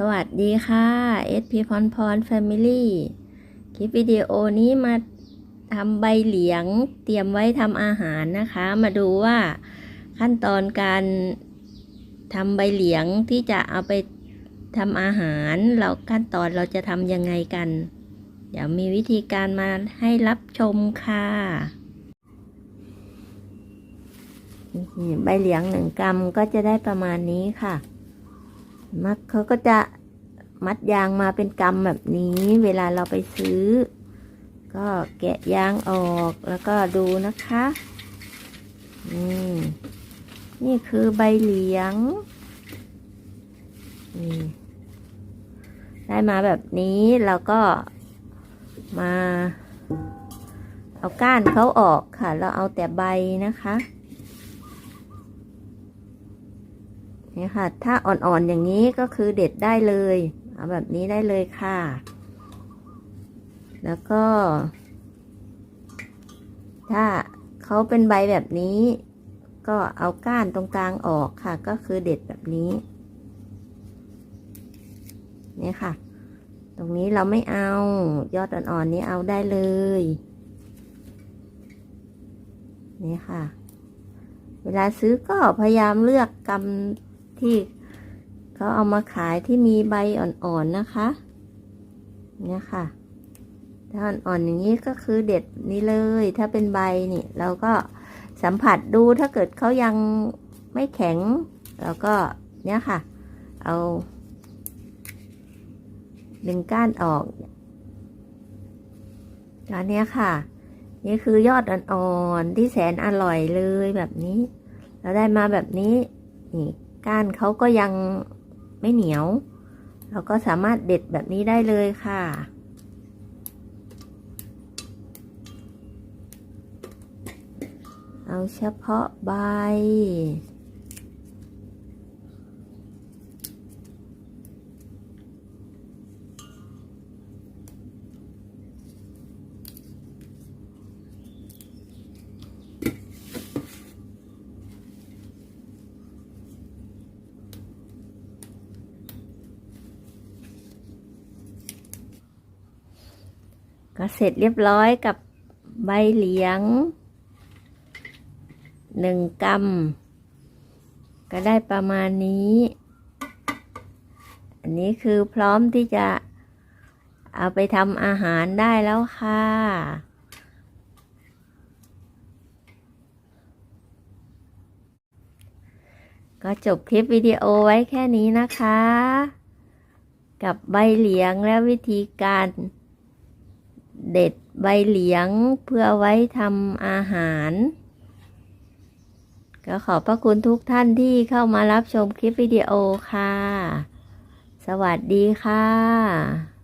สวัสดีค่ะ SP พรพร Family คลิปวิดีโอนี้มาทำใบเหลียงเตรียมไว้ทำอาหารนะคะ มาดูว่าขั้นตอนการทำใบเหลียงที่จะเอาไปทำอาหาร เราขั้นตอนเราจะทำยังไงกัน เดี๋ยวมีวิธีการมาให้รับชมค่ะใบเหลียงหนึ่งกรัมก็จะได้ประมาณนี้ค่ะ มักเขาก็จะมัดยางมาเป็นกำแบบนี้ เวลาเราไปซื้อ ก็แกะยางออกแล้วก็ดูนะคะนี่นี่คือใบเหลียงนี่ได้มาแบบนี้เราก็มา เอาก้านเขาออกค่ะ เราเอาแต่ใบนะคะ นี่ค่ะ ถ้าอ่อนๆอย่างนี้ก็คือเด็ดได้เลยเอาแบบนี้ได้เลยค่ะ แล้วก็ ถ้าเขาเป็นใบแบบนี้ ก็เอาก้านตรงกลางออกค่ะ ก็คือเด็ดแบบนี้นี่ค่ะ ตรงนี้เราไม่เอา ยอดอ่อนๆนี้เอาได้เลย นี่ค่ะ เวลาซื้อก็พยายามเลือกกำ ที่เขาเอามาขายที่มีใบอ่อนๆนะคะเนี่ยค่ะ ถ้าอ่อนๆอย่างนี้ก็คือเด็ดนี้เลย ถ้าเป็นใบนี่เราก็สัมผัสดูถ้าเกิดเขายังไม่แข็งเราก็เนี่ยค่ะ เอาดึงก้านออกตอนนี้ค่ะ นี่คือยอดอ่อนๆที่แสนอร่อยเลยแบบนี้ เราได้มาแบบนี้นี่ ก้านเขาก็ยังไม่เหนียว เราก็สามารถเด็ดแบบนี้ได้เลยค่ะ เอาเฉพาะใบ ก็เสร็จเรียบร้อยกับใบเหลียงหนึ่งกำก็ได้ประมาณนี้ อันนี้คือพร้อมที่จะเอาไปทำอาหารได้แล้วค่ะ ก็จบคลิปวิดีโอไว้แค่นี้นะคะ กับใบเหลียงและวิธีการ เด็ดใบเหลียงเพื่อไว้ทำอาหาร ก็ขอบพระคุณทุกท่านที่เข้ามารับชมคลิปวิดีโอค่ะ สวัสดีค่ะ